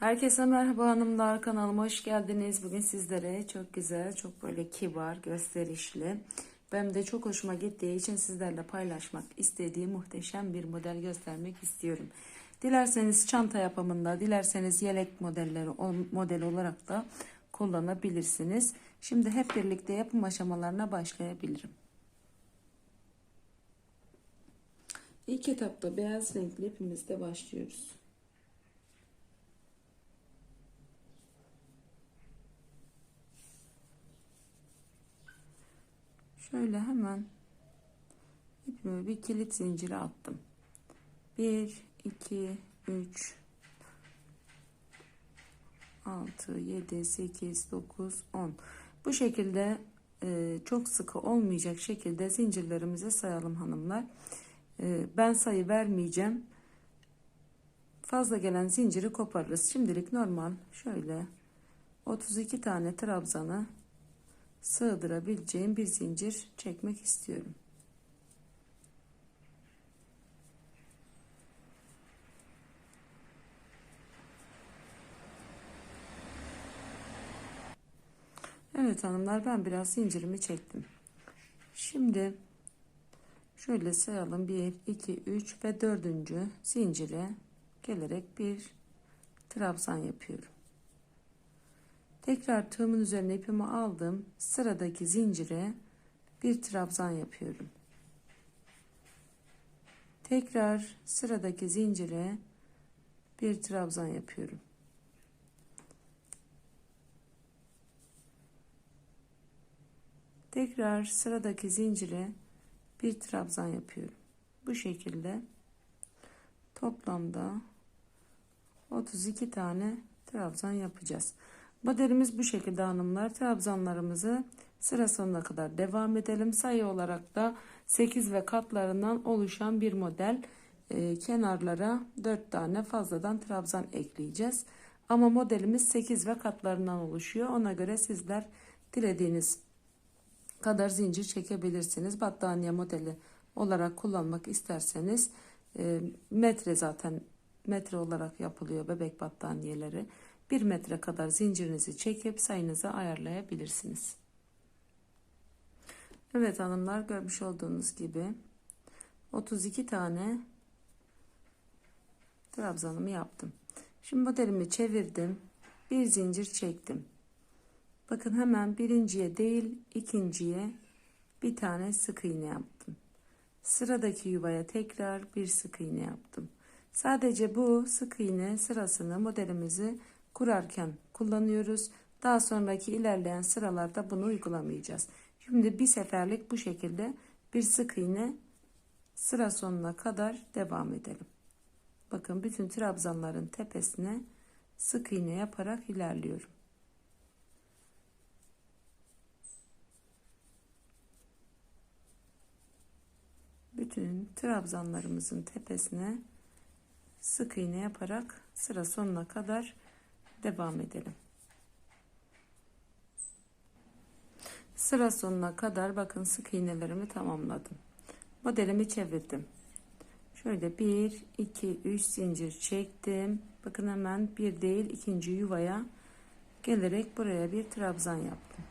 Herkese merhaba hanımlar kanalıma hoş geldiniz. Bugün sizlere çok güzel, çok böyle kibar, gösterişli. Benim de çok hoşuma gittiği için sizlerle paylaşmak istediğim muhteşem bir model göstermek istiyorum. Dilerseniz çanta yapımında, dilerseniz yelek modelleri model olarak da kullanabilirsiniz. Şimdi hep birlikte yapım aşamalarına başlayabilirim. İlk etapta beyaz renkli ipimizde başlıyoruz. Şöyle hemen ipimi bir kilit zinciri attım. 1 2 3 6 7 8 9 10 bu şekilde e, çok sıkı olmayacak şekilde zincirlerimizi sayalım hanımlar. E, ben sayı vermeyeceğim. Fazla gelen zinciri koparırız. Şimdilik normal. Şöyle 32 tane trabzanı sığdırabileceğim bir zincir çekmek istiyorum. Evet hanımlar ben biraz zincirimi çektim. Şimdi şöyle sayalım 1 2 3 ve 4. zincire gelerek bir trabzan yapıyorum. Tekrar tığımın üzerine ipimi aldım. Sıradaki zincire bir trabzan yapıyorum. Tekrar sıradaki zincire bir trabzan yapıyorum. Tekrar sıradaki zincire bir trabzan yapıyorum. Bu şekilde toplamda 32 tane trabzan yapacağız. Modelimiz bu şekilde hanımlar. Trabzanlarımızı sıra sonuna kadar devam edelim. Sayı olarak da 8 ve katlarından oluşan bir model. Ee, kenarlara 4 tane fazladan trabzan ekleyeceğiz. Ama modelimiz 8 ve katlarından oluşuyor. Ona göre sizler dilediğiniz kadar zincir çekebilirsiniz. Battaniye modeli olarak kullanmak isterseniz e, metre zaten metre olarak yapılıyor bebek battaniyeleri. 1 metre kadar zincirinizi çekip sayınızı ayarlayabilirsiniz. Evet hanımlar görmüş olduğunuz gibi 32 tane trabzanımı yaptım. Şimdi modelimi çevirdim. Bir zincir çektim. Bakın hemen birinciye değil ikinciye bir tane sık iğne yaptım. Sıradaki yuvaya tekrar bir sık iğne yaptım. Sadece bu sık iğne sırasını modelimizi kurarken kullanıyoruz. Daha sonraki ilerleyen sıralarda bunu uygulamayacağız. Şimdi bir seferlik bu şekilde bir sık iğne sıra sonuna kadar devam edelim. Bakın bütün trabzanların tepesine sık iğne yaparak ilerliyorum. Bütün trabzanlarımızın tepesine sık iğne yaparak sıra sonuna kadar devam edelim. Sıra sonuna kadar bakın sık iğnelerimi tamamladım. Modelimi çevirdim. Şöyle 1, 2, 3 zincir çektim. Bakın hemen bir değil ikinci yuvaya gelerek buraya bir trabzan yaptım.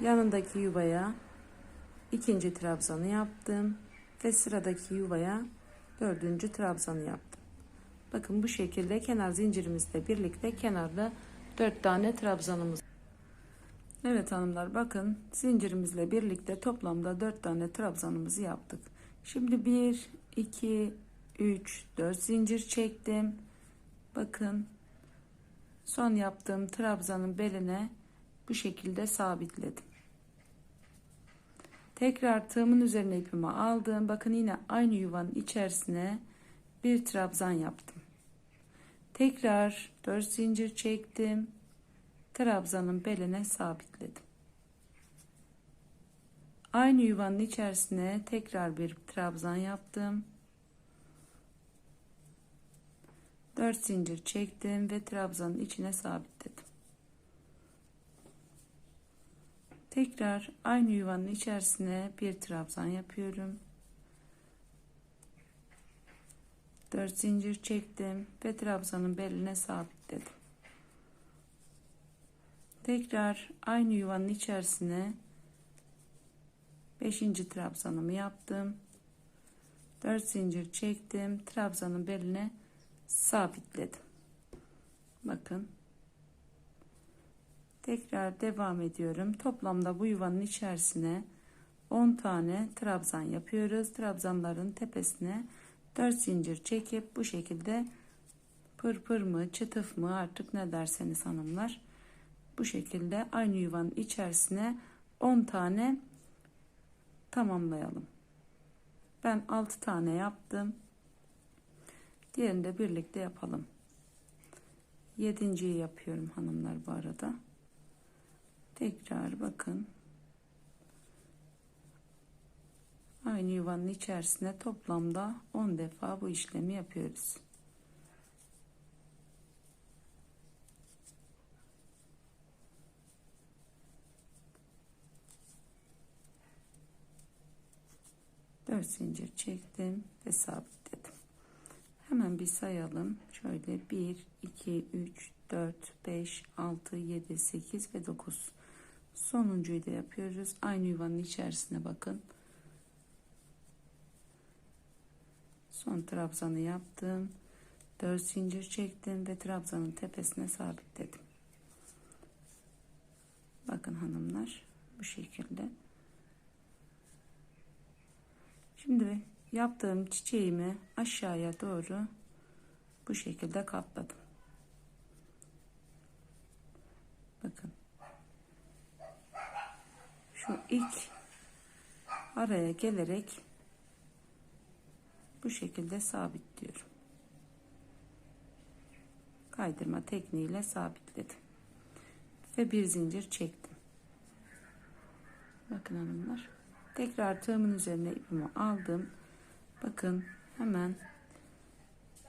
Yanındaki yuvaya ikinci trabzanı yaptım ve sıradaki yuvaya dördüncü trabzanı yaptım. Bakın bu şekilde kenar zincirimizle birlikte kenarda 4 tane trabzanımız. Evet hanımlar bakın zincirimizle birlikte toplamda 4 tane trabzanımızı yaptık. Şimdi 1 2 3 4 zincir çektim. Bakın son yaptığım trabzanın beline bu şekilde sabitledim. Tekrar tığımın üzerine ipimi aldım. Bakın yine aynı yuvanın içerisine bir trabzan yaptım. Tekrar 4 zincir çektim. Trabzanın beline sabitledim. Aynı yuvanın içerisine tekrar bir trabzan yaptım. 4 zincir çektim ve trabzanın içine sabitledim. Tekrar aynı yuvanın içerisine bir trabzan yapıyorum. 4 zincir çektim ve trabzanın beline sabitledim. Tekrar aynı yuvanın içerisine 5. trabzanımı yaptım. 4 zincir çektim. Trabzanın beline sabitledim. Bakın. Tekrar devam ediyorum. Toplamda bu yuvanın içerisine 10 tane trabzan yapıyoruz. Trabzanların tepesine 4 zincir çekip bu şekilde pırpır mı çıtıf mı artık ne derseniz hanımlar bu şekilde aynı yuvanın içerisine 10 tane tamamlayalım. Ben 6 tane yaptım. Diğerini de birlikte yapalım. Yedinciyi yapıyorum hanımlar bu arada. Tekrar bakın. Aynı yuvanın içerisine toplamda 10 defa bu işlemi yapıyoruz. Dört zincir çektim ve sabitledim. Hemen bir sayalım. Şöyle 1, 2, 3, 4, 5, 6, 7, 8 ve 9. Sonuncuyu da yapıyoruz. Aynı yuvanın içerisine bakın. Son trabzanı yaptım. 4 zincir çektim ve trabzanın tepesine sabitledim. Bakın hanımlar bu şekilde. Şimdi yaptığım çiçeğimi aşağıya doğru bu şekilde katladım. Bakın. Şu ilk araya gelerek bu şekilde sabitliyorum. Kaydırma tekniğiyle sabitledim. Ve bir zincir çektim. Bakın hanımlar. Tekrar tığımın üzerine ipimi aldım. Bakın hemen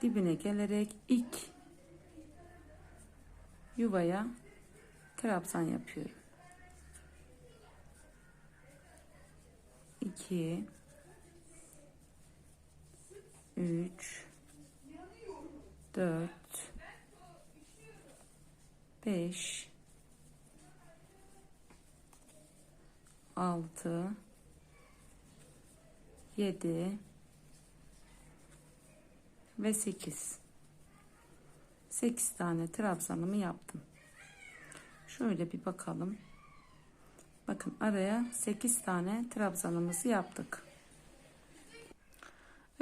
dibine gelerek ilk yuvaya trabzan yapıyorum. 2 3 4 5 6 7 ve 8 8 tane trabzanımı yaptım. Şöyle bir bakalım. Bakın araya 8 tane trabzanımızı yaptık.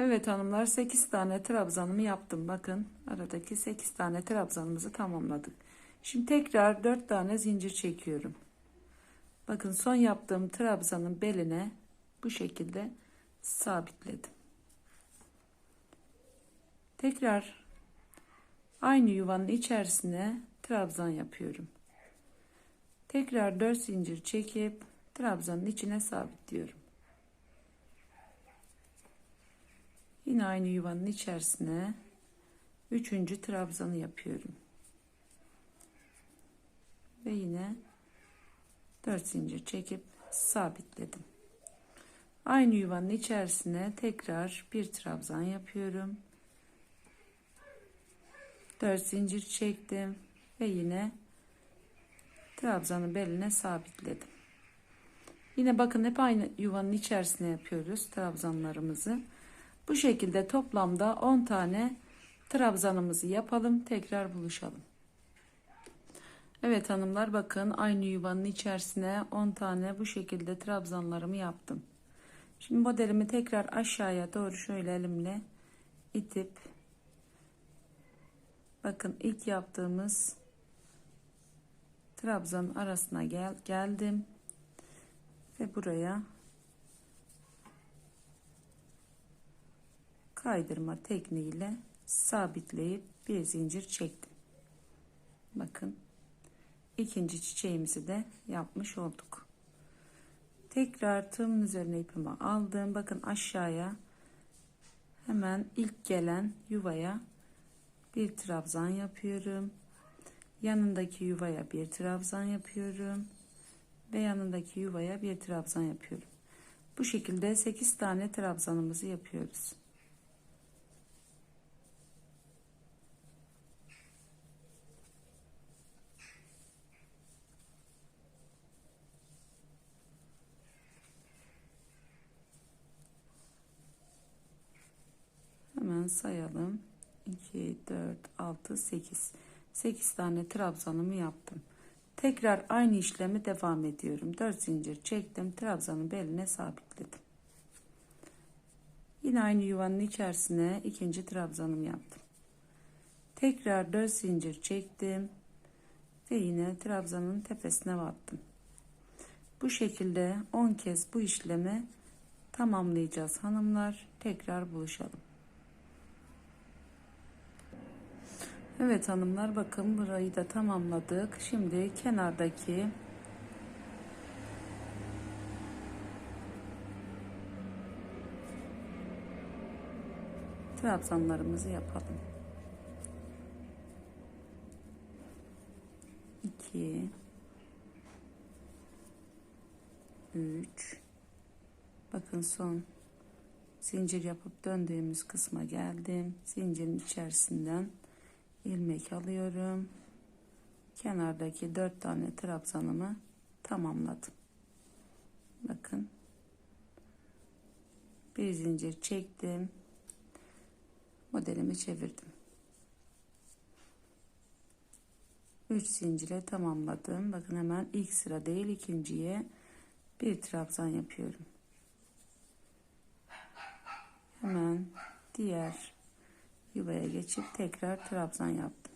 Evet hanımlar 8 tane trabzanımı yaptım. Bakın aradaki 8 tane trabzanımızı tamamladık. Şimdi tekrar 4 tane zincir çekiyorum. Bakın son yaptığım trabzanın beline bu şekilde sabitledim. Tekrar aynı yuvanın içerisine trabzan yapıyorum. Tekrar 4 zincir çekip trabzanın içine sabitliyorum. Yine aynı yuvanın içerisine üçüncü trabzanı yapıyorum. Ve yine 4 zincir çekip sabitledim. Aynı yuvanın içerisine tekrar bir trabzan yapıyorum. 4 zincir çektim ve yine trabzanın beline sabitledim. Yine bakın hep aynı yuvanın içerisine yapıyoruz trabzanlarımızı. Bu şekilde toplamda 10 tane trabzanımızı yapalım. Tekrar buluşalım. Evet hanımlar bakın aynı yuvanın içerisine 10 tane bu şekilde trabzanlarımı yaptım. Şimdi modelimi tekrar aşağıya doğru şöyle elimle itip bakın ilk yaptığımız trabzanın arasına gel geldim ve buraya kaydırma tekniğiyle sabitleyip bir zincir çektim. Bakın ikinci çiçeğimizi de yapmış olduk. Tekrar tığımın üzerine ipimi aldım. Bakın aşağıya hemen ilk gelen yuvaya bir trabzan yapıyorum. Yanındaki yuvaya bir trabzan yapıyorum. Ve yanındaki yuvaya bir trabzan yapıyorum. Bu şekilde 8 tane trabzanımızı yapıyoruz. Sayalım. 2, 4, 6, 8. 8 tane trabzanımı yaptım. Tekrar aynı işlemi devam ediyorum. 4 zincir çektim. Trabzanın beline sabitledim. Yine aynı yuvanın içerisine ikinci trabzanımı yaptım. Tekrar 4 zincir çektim. Ve yine trabzanın tepesine battım. Bu şekilde 10 kez bu işlemi tamamlayacağız hanımlar. Tekrar buluşalım. Evet hanımlar bakın burayı da tamamladık. Şimdi kenardaki trabzanlarımızı yapalım. 2 3 Bakın son zincir yapıp döndüğümüz kısma geldim. Zincirin içerisinden ilmek alıyorum. Kenardaki dört tane trabzanımı tamamladım. Bakın. Bir zincir çektim. Modelimi çevirdim. 3 zincire tamamladım. Bakın hemen ilk sıra değil ikinciye bir trabzan yapıyorum. Hemen diğer yuvaya geçip tekrar trabzan yaptım.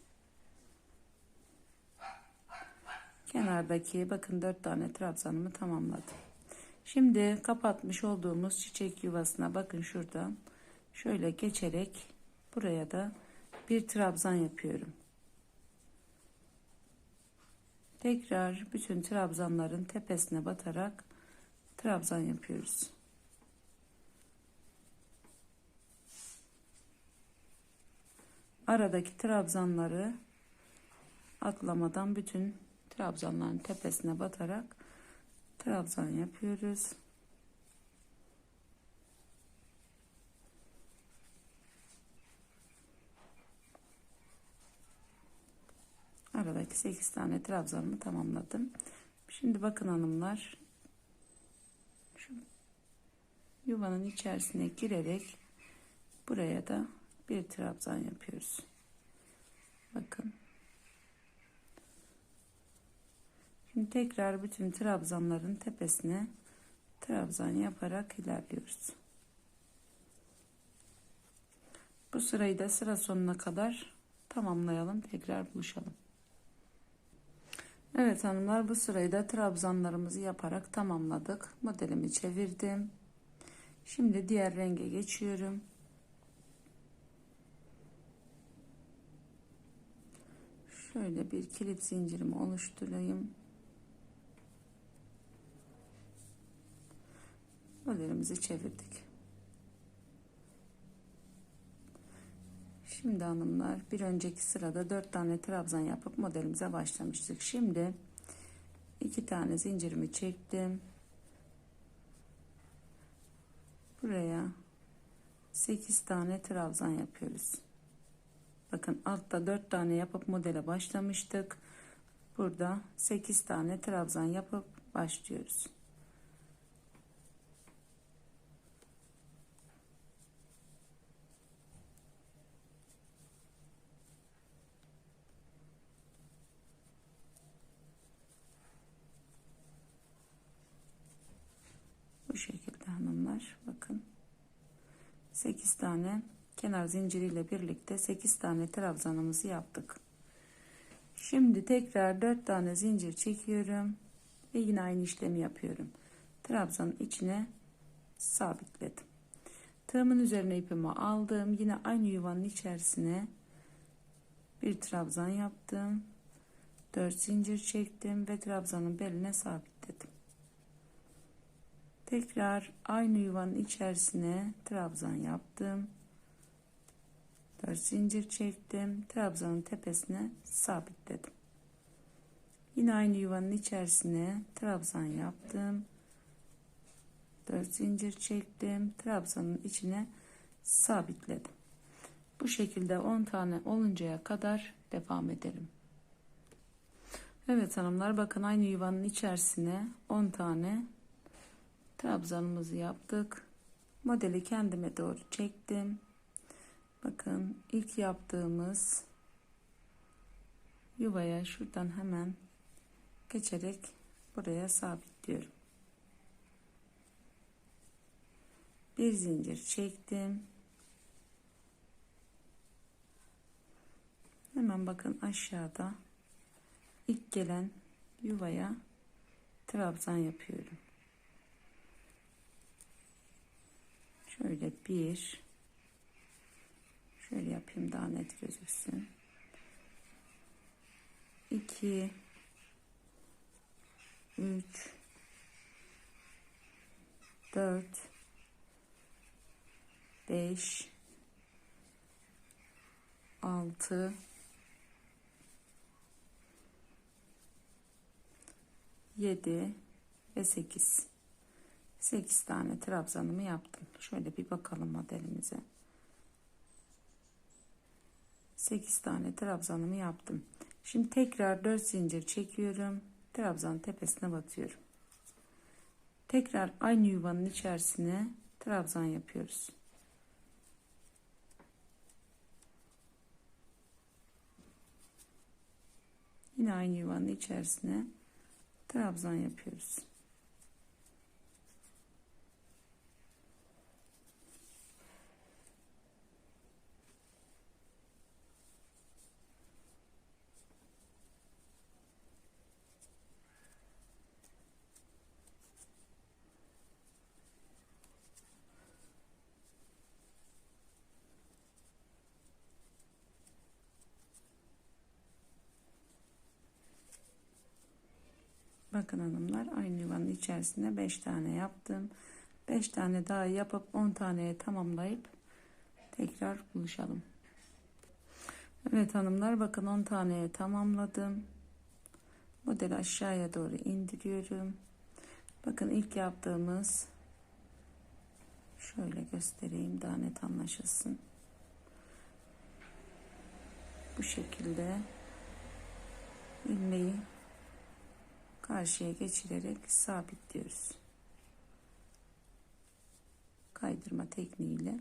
Kenardaki bakın dört tane trabzanımı tamamladım. Şimdi kapatmış olduğumuz çiçek yuvasına bakın şuradan şöyle geçerek buraya da bir trabzan yapıyorum. Tekrar bütün trabzanların tepesine batarak trabzan yapıyoruz. Aradaki trabzanları atlamadan bütün trabzanların tepesine batarak trabzan yapıyoruz. Aradaki 8 tane trabzanımı tamamladım. Şimdi bakın hanımlar şu yuvanın içerisine girerek buraya da bir trabzan yapıyoruz. Bakın. Şimdi tekrar bütün trabzanların tepesine trabzan yaparak ilerliyoruz. Bu sırayı da sıra sonuna kadar tamamlayalım. Tekrar buluşalım. Evet hanımlar bu sırayı da trabzanlarımızı yaparak tamamladık. Modelimi çevirdim. Şimdi diğer renge geçiyorum. Şöyle bir kilip zincirimi oluşturayım. Modelimizi çevirdik. Şimdi hanımlar bir önceki sırada dört tane trabzan yapıp modelimize başlamıştık. Şimdi iki tane zincirimi çektim. Buraya sekiz tane trabzan yapıyoruz. Bakın altta 4 tane yapıp modele başlamıştık. Burada 8 tane trabzan yapıp başlıyoruz. Bu şekilde hanımlar bakın 8 tane kenar zinciriyle birlikte 8 tane trabzanımızı yaptık. Şimdi tekrar 4 tane zincir çekiyorum ve yine aynı işlemi yapıyorum. Trabzanın içine sabitledim. Tığımın üzerine ipimi aldım. Yine aynı yuvanın içerisine bir trabzan yaptım. 4 zincir çektim ve trabzanın beline sabitledim. Tekrar aynı yuvanın içerisine trabzan yaptım. 4 zincir çektim. Trabzanın tepesine sabitledim. Yine aynı yuvanın içerisine trabzan yaptım. 4 zincir çektim. Trabzanın içine sabitledim. Bu şekilde 10 tane oluncaya kadar devam edelim. Evet hanımlar bakın aynı yuvanın içerisine 10 tane trabzanımızı yaptık. Modeli kendime doğru çektim. Bakın ilk yaptığımız yuvaya şuradan hemen geçerek buraya sabitliyorum. Bir zincir çektim. Hemen bakın aşağıda ilk gelen yuvaya trabzan yapıyorum. Şöyle bir şöyle yapayım daha net gözüksün. 2 3 4 5 6 7 ve 8 8 tane trabzanımı yaptım. Şöyle bir bakalım modelimize. 8 tane trabzanımı yaptım. Şimdi tekrar 4 zincir çekiyorum. Trabzan tepesine batıyorum. Tekrar aynı yuvanın içerisine trabzan yapıyoruz. Yine aynı yuvanın içerisine trabzan yapıyoruz. Bakın hanımlar aynı yuvanın içerisinde 5 tane yaptım. 5 tane daha yapıp 10 taneye tamamlayıp tekrar buluşalım. Evet hanımlar bakın 10 taneye tamamladım. Modeli aşağıya doğru indiriyorum. Bakın ilk yaptığımız şöyle göstereyim daha net anlaşılsın. Bu şekilde ilmeği karşıya geçirerek sabitliyoruz. Kaydırma tekniğiyle.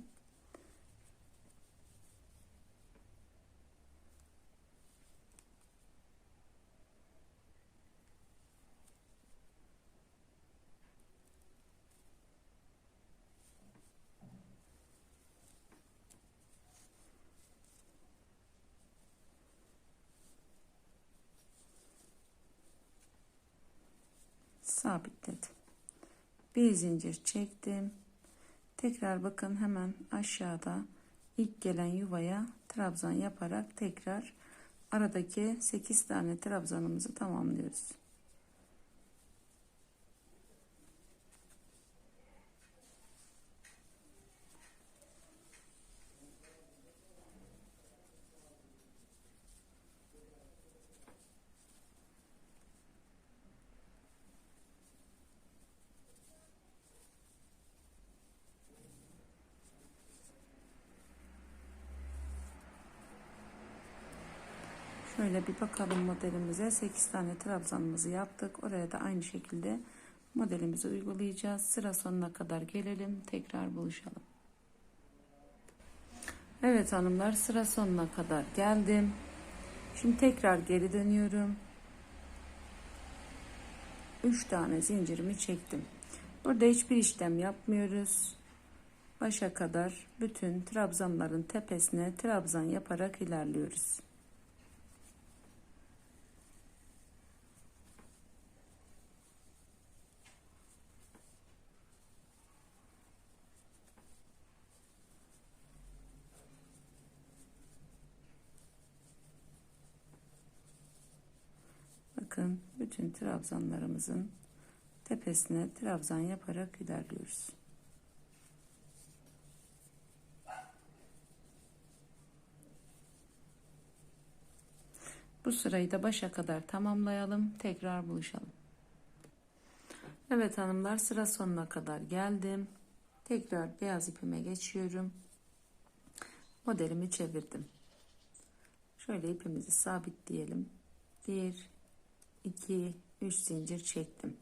Sabitledim. Bir zincir çektim. Tekrar bakın hemen aşağıda ilk gelen yuvaya trabzan yaparak tekrar aradaki 8 tane trabzanımızı tamamlıyoruz. Bir bakalım modelimize. 8 tane trabzanımızı yaptık. Oraya da aynı şekilde modelimizi uygulayacağız. Sıra sonuna kadar gelelim. Tekrar buluşalım. Evet hanımlar sıra sonuna kadar geldim. Şimdi tekrar geri dönüyorum. 3 tane zincirimi çektim. Burada hiçbir işlem yapmıyoruz. Başa kadar bütün trabzanların tepesine trabzan yaparak ilerliyoruz. Bakın bütün trabzanlarımızın tepesine trabzan yaparak ilerliyoruz. Bu sırayı da başa kadar tamamlayalım. Tekrar buluşalım. Evet hanımlar sıra sonuna kadar geldim. Tekrar beyaz ipime geçiyorum. Modelimi çevirdim. Şöyle ipimizi sabitleyelim. 1 2 3 zincir çektim.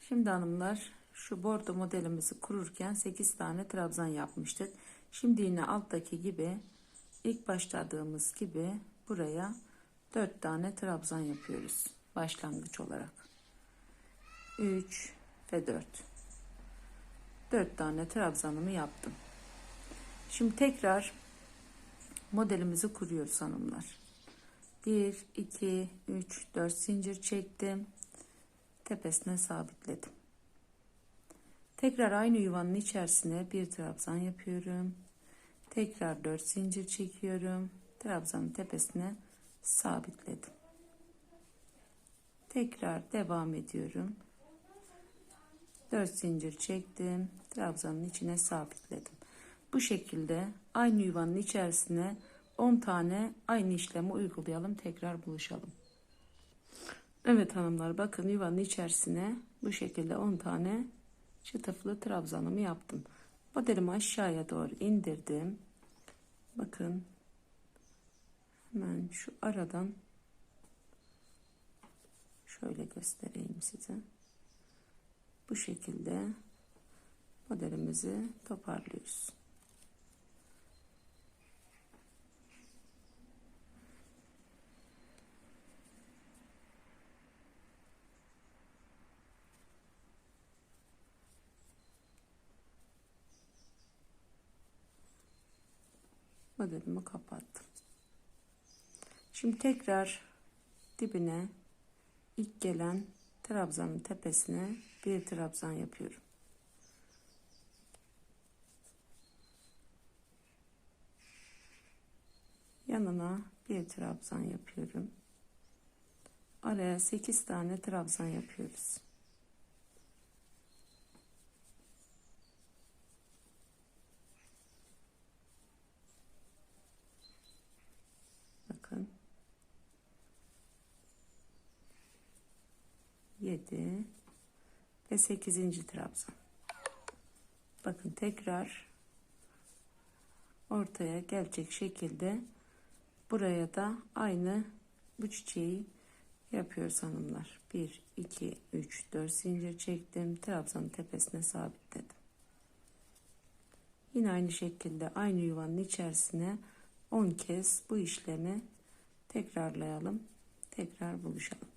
Şimdi hanımlar şu bordo modelimizi kururken 8 tane trabzan yapmıştık. Şimdi yine alttaki gibi ilk başladığımız gibi buraya 4 tane trabzan yapıyoruz başlangıç olarak. 3 ve 4. 4 tane trabzanımı yaptım. Şimdi tekrar modelimizi kuruyoruz hanımlar. 1 2 3 4 zincir çektim. Tepesine sabitledim. Tekrar aynı yuvanın içerisine bir trabzan yapıyorum. Tekrar 4 zincir çekiyorum. Trabzanın tepesine sabitledim. Tekrar devam ediyorum. 4 zincir çektim. Trabzanın içine sabitledim. Bu şekilde aynı yuvanın içerisine 10 tane aynı işlemi uygulayalım. Tekrar buluşalım. Evet hanımlar bakın yuvanın içerisine bu şekilde 10 tane çıtıflı trabzanımı yaptım. Modelimi aşağıya doğru indirdim. Bakın hemen şu aradan şöyle göstereyim size. Bu şekilde modelimizi toparlıyoruz. Modelimi kapattım. Şimdi tekrar dibine ilk gelen trabzanın tepesine bir trabzan yapıyorum. Yanına bir trabzan yapıyorum. Araya 8 tane trabzan yapıyoruz. Bakın. 7 ve 8. trabzan. Bakın tekrar ortaya gelecek şekilde buraya da aynı bu çiçeği yapıyoruz hanımlar. 1 2 3 4 zincir çektim. Trabzanın tepesine sabitledim. Yine aynı şekilde aynı yuvanın içerisine 10 kez bu işlemi tekrarlayalım. Tekrar buluşalım.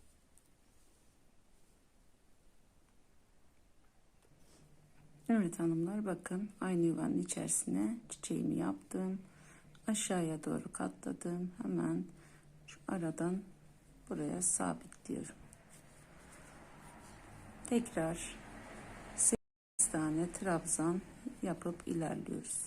Evet hanımlar bakın aynı yuvanın içerisine çiçeğimi yaptım. Aşağıya doğru katladım. Hemen şu aradan buraya sabitliyorum. Tekrar 8 tane trabzan yapıp ilerliyoruz.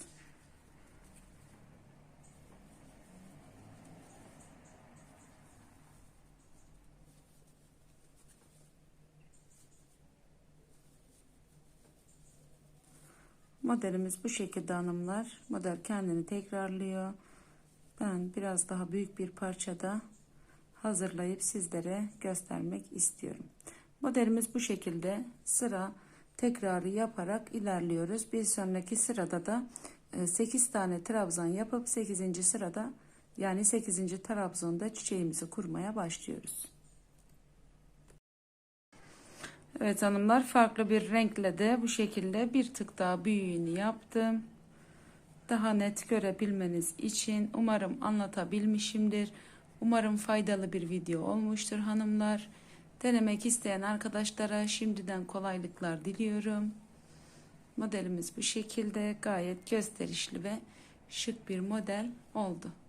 Modelimiz bu şekilde hanımlar. Model kendini tekrarlıyor. Ben biraz daha büyük bir parçada hazırlayıp sizlere göstermek istiyorum. Modelimiz bu şekilde sıra tekrarı yaparak ilerliyoruz. Bir sonraki sırada da 8 e, tane trabzan yapıp 8. sırada yani 8. trabzonda çiçeğimizi kurmaya başlıyoruz. Evet hanımlar farklı bir renkle de bu şekilde bir tık daha büyüğünü yaptım. Daha net görebilmeniz için umarım anlatabilmişimdir. Umarım faydalı bir video olmuştur hanımlar. Denemek isteyen arkadaşlara şimdiden kolaylıklar diliyorum. Modelimiz bu şekilde gayet gösterişli ve şık bir model oldu.